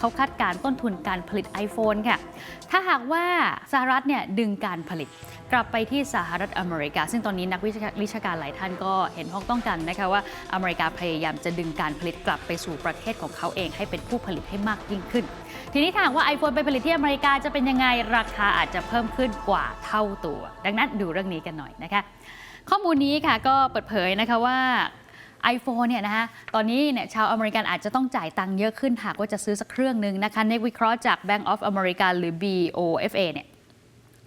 เขาคาดการต้นทุนการผลิต iPhone ค่ะ ถ้าหากว่าสหรัฐเนี่ยดึงการผลิตกลับไปที่สหรัฐอเมริกา ซึ่งตอนนี้นักวิชาวิชาการหลายท่านก็เห็นพ้องต้องกันนะคะว่าอเมริกาพยายามจะดึงการผลิตกลับไปสู่ประเทศของเขาเองให้เป็นผู้ผลิตให้มากยิ่งขึ้น ทีนี้ถ้าหากว่า iPhone ไปผลิตที่อเมริกาจะเป็นยังไงราคาอาจจะเพิ่มขึ้นกว่าเท่าตัว ดังนั้นดูเรื่องนี้กันหน่อยนะคะข้อมูลนี้ค่ะก็เปิดเผยนะคะว่า iPhone เนี่ยนะคะตอนนี้เนี่ยชาวอเมริกันอาจจะต้องจ่ายตังค์เยอะขึ้นหากว่าจะซื้อสักเครื่องหนึ่งนะคะนักวิเคราะห์จาก Bank of America หรือ BOFA เนี่ย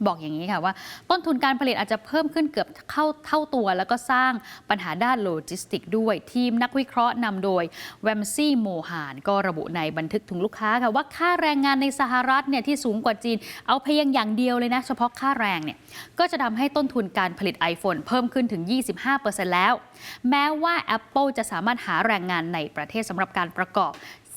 บอกอย่างนี้ค่ะว่า ต้นทุนการผลิตอาจจะเพิ่มขึ้นเกือบเข้าเท่าตัว แล้วก็สร้างปัญหาด้านโลจิสติกด้วย ทีมนักวิเคราะห์นำโดยแวมซี่โมฮานก็ระบุในบันทึกถึงลูกค้าค่ะว่าค่าแรงงานในสหรัฐเนี่ยที่สูงกว่าจีน เอาเพียงอย่างเดียวเลยนะ เฉพาะค่าแรงเนี่ยก็จะทำให้ต้นทุนการผลิต iPhone เพิ่มขึ้นถึง 25%แล้ว แม้ว่า Apple จะสามารถหาแรงงานในประเทศสำหรับการประกอบ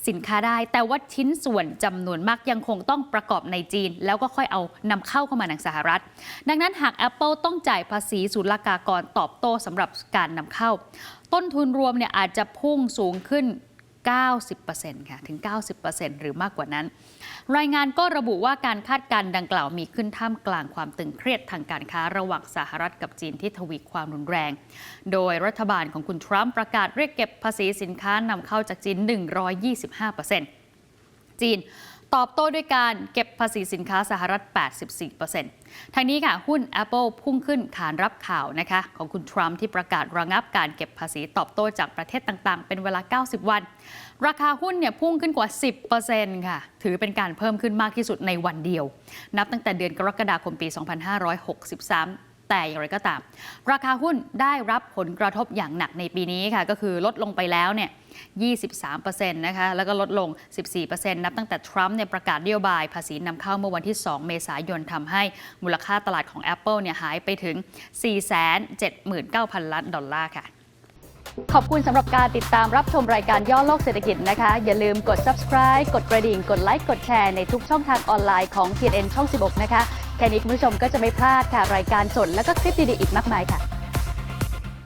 สินค้าได้ แต่ว่าชิ้นส่วนจำนวนมากยังคงต้องประกอบในจีน แล้วก็ค่อยเอานำเข้าเข้ามาในสหรัฐ ดังนั้นหาก Apple ต้องจ่ายภาษีศุลกากรตอบโต้สำหรับการนำเข้า ต้นทุนรวมเนี่ยอาจจะพุ่งสูงขึ้น 90%ค่ะถึง 90%หรือมากกว่านั้น รายงานก็ระบุว่าการคาดการณ์ดังกล่าวมีขึ้นท่ามกลางความตึงเครียดทางการค้าระหว่างสหรัฐกับจีนที่ทวีความรุนแรง โดยรัฐบาลของคุณทรัมป์ประกาศเรียกเก็บภาษีสินค้านำเข้าจากจีน 125%จีน ตอบโต้ด้วยการเก็บภาษีสินค้าสหรัฐ 84%ทางนี้ค่ะ หุ้น Apple พุ่งขึ้นขานรับข่าวนะคะของคุณทรัมป์ที่ประกาศระงับการเก็บภาษีตอบโต้จากประเทศต่างๆ เป็นเวลา 90 วัน ราคาหุ้นเนี่ยพุ่งขึ้นกว่า 10%ค่ะ ถือเป็นการเพิ่มขึ้นมากที่สุดในวันเดียว นับตั้งแต่เดือนกรกฎาคมปี 2563 แต่อย่างไรก็ตาม ราคาหุ้นได้รับผลกระทบอย่างหนักในปีนี้ค่ะ ก็คือลดลงไปแล้วเนี่ย 23%นะคะ แล้วก็ลดลง 14%นับตั้งแต่ทรัมป์เนี่ยประกาศนโยบายภาษีนำเข้าเมื่อวันที่ 2 เมษายนทำให้มูลค่าตลาดของ Apple เนี่ยหายไปถึง 479,000 ล้านดอลลาร์ค่ะ ขอบคุณสำหรับการติดตามรับชมรายการย่อโลกเศรษฐกิจนะคะ อย่าลืมกด subscribe กดกระดิ่ง กดไลค์ กดแชร์ในทุกช่องทางออนไลน์ของ TNN ช่อง 16 นะคะ แค่นี้คุณผู้ชมก็จะไม่พลาดค่ะรายการสดและก็คลิปดีๆอีกมากมายค่ะ